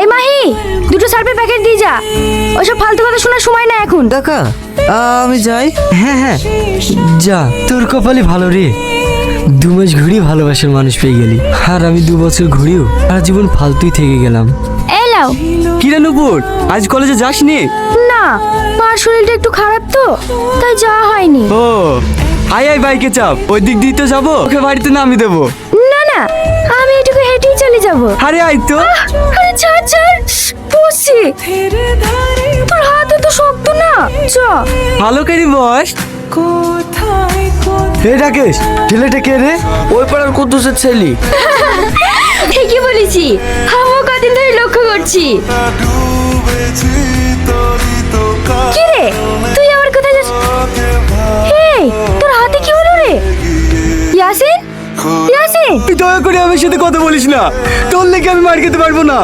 এই মাহি দুটো সার্ফের প্যাকেট দিয়ে যা। ওইসব ফালতু কথা শোনার সময় না এখন। কাকা আমি যাই। হ্যাঁ হ্যাঁ। যা তোর কপালে ভালো রে। দু মাস ঘুরি ভালোবাসার মানুষ পেয়ে গেলি। আর আমি দু বছর ঘুরিও আর জীবন ফালতুই থেকে গেলাম। এলাও কিরে নুপুর আজ কলেজে যাসনি? না মার শরীরটা একটু খারাপ তো তাই যাওয়া হয়নি। ও আয় আয় বাইকে চাপ ওই দিক দিয়ে তো যাব ওকে বাড়িতে নামিয়ে দেবো। না না আমি এটুকু হেঁটেই চলে যাব। আরে আয় তো। ছাড় ছাড় বসছি তোর হাতে তো শক্ত না চ। ভালো করি বস। হে রাকেশ ছেলেটা কে রে? ওই পাড়ার কুদ্দুসের ছেলে। ঠিকই বলেছি কদিন ধরে লক্ষ্য করছি। কি রে তুই আমার কোথায় যাস তোর হাতে কি হলো রে? ইয়াসিন ইয়াসিন? তুই দয়া করে আমার সাথে কথা বলিস না। তোর লেগে আমি মার খেতে পারব না।